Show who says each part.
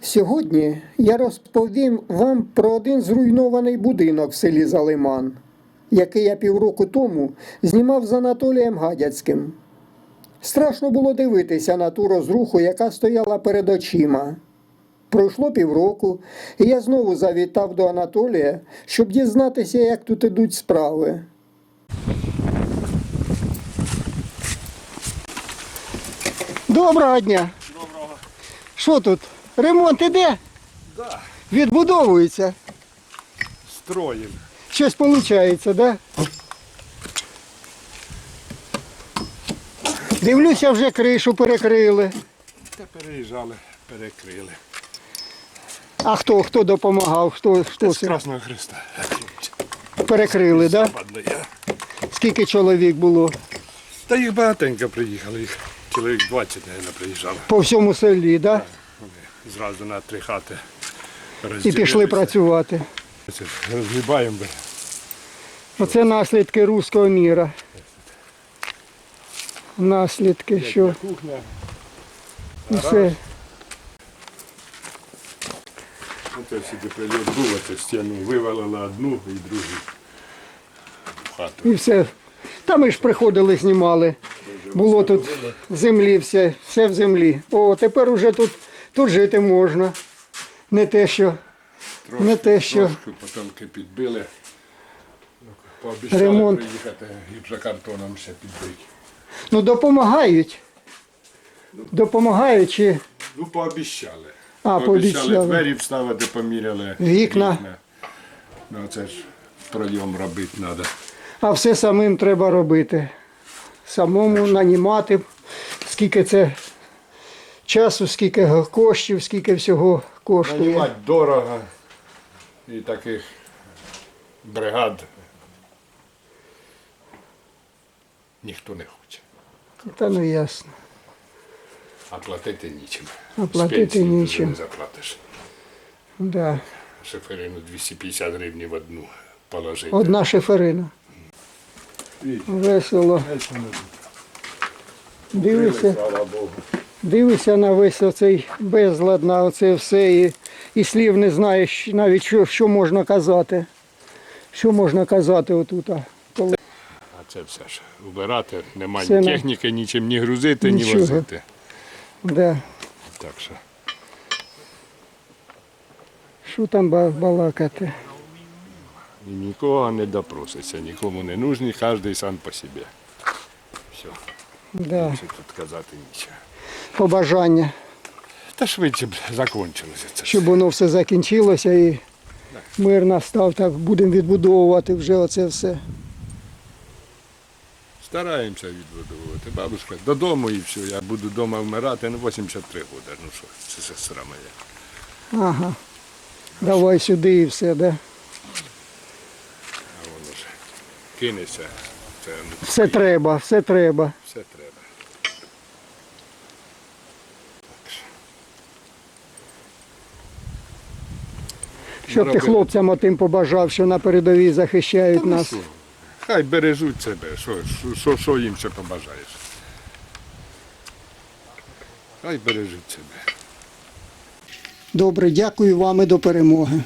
Speaker 1: Сьогодні я розповім вам про один зруйнований будинок в селі Залиман, який я півроку тому знімав з Анатолієм Гадяцьким. Страшно було дивитися на ту розруху, яка стояла перед очима. Пройшло півроку, і я знову завітав до Анатолія, щоб дізнатися, як тут ідуть справи. Доброго дня!
Speaker 2: Доброго.
Speaker 1: Що тут? Ремонт іде?
Speaker 2: Да.
Speaker 1: Відбудовується.
Speaker 2: Строїм.
Speaker 1: Щось виходить, так? Да? Дивлюся, вже кришу перекрили.
Speaker 2: Та переїжджали, перекрили.
Speaker 1: А хто, хто допомагав? Хто, хто
Speaker 2: З
Speaker 1: це?
Speaker 2: Красного Христа.
Speaker 1: Перекрили, так? Да?
Speaker 2: Я.
Speaker 1: Скільки чоловік було?
Speaker 2: Та їх багатенько приїхали. Їх чоловік 20, мабуть, приїжджали.
Speaker 1: По всьому селі, да?
Speaker 2: Зразу на три хати
Speaker 1: І пішли працювати.
Speaker 2: Це Розгрібаємо.
Speaker 1: Оце наслідки руського міра. Наслідки, що
Speaker 2: Кухня.
Speaker 1: все.
Speaker 2: Оце сюди прильот був, оце стіну вивалила одну і другу в хату.
Speaker 1: І все. Та ми ж приходили, знімали. Було тут землі, все, все в землі. О, тепер уже тут, тут жити можна. Не те, що
Speaker 2: Трошки,
Speaker 1: Не те, що-
Speaker 2: Трошки потомки підбили. Пообіцяли
Speaker 1: Ремонт.
Speaker 2: приїхати гіпсокартоном ще підбити.
Speaker 1: ну допомагають. Допомагають чи
Speaker 2: Ну, пообіцяли.
Speaker 1: А, пообіцяли.
Speaker 2: Двері вставити, поміряли.
Speaker 1: Вікна.
Speaker 2: Ну, це ж пройом робити треба.
Speaker 1: а все самим треба робити. Самому нанімати, скільки це часу, скільки коштів, скільки всього коштує.
Speaker 2: Нанімати дорого. І таких бригад ніхто не хоче.
Speaker 1: Та ну ясно.
Speaker 2: А платити нічим.
Speaker 1: А платити нічим.
Speaker 2: Не заплатиш.
Speaker 1: Да.
Speaker 2: Шиферину 250 гривень в одну положити.
Speaker 1: Одна шиферина. Весело. Дивися,
Speaker 2: Слава Богу.
Speaker 1: Дивися на весь оцей безлад, на оце все і, і слів не знаєш навіть що, що можна казати. Що можна казати отут. а, Коли
Speaker 2: А це все ж убирати, немає
Speaker 1: Все
Speaker 2: ні техніки, нічим ні грузити, ні возити.
Speaker 1: да.
Speaker 2: Так що
Speaker 1: Що там балакати?
Speaker 2: і нікого не допроситься, нікому не нужні, кожен сам по собі. Все,
Speaker 1: Да.
Speaker 2: тут казати нічого.
Speaker 1: Побажання,
Speaker 2: Та швидше б закінчилося це.
Speaker 1: щоб воно все закінчилося і мир настав, так будемо відбудовувати вже оце все.
Speaker 2: Стараємося відбудовувати. Бабушка додому і все. Я буду вдома вмирати, ну 83 роки. Ну що, це сестра моя.
Speaker 1: Ага. Давай сюди і все, да?
Speaker 2: А воно ж кинеться. Це ну,
Speaker 1: Все треба, все треба.
Speaker 2: все треба.
Speaker 1: Щоб ти хлопцям отим побажав, що на передовій захищають
Speaker 2: Та ну
Speaker 1: нас.
Speaker 2: Хай бережуть себе, що, що, що їм ще побажаєш. Хай бережуть себе.
Speaker 1: Добре, дякую вам і до перемоги.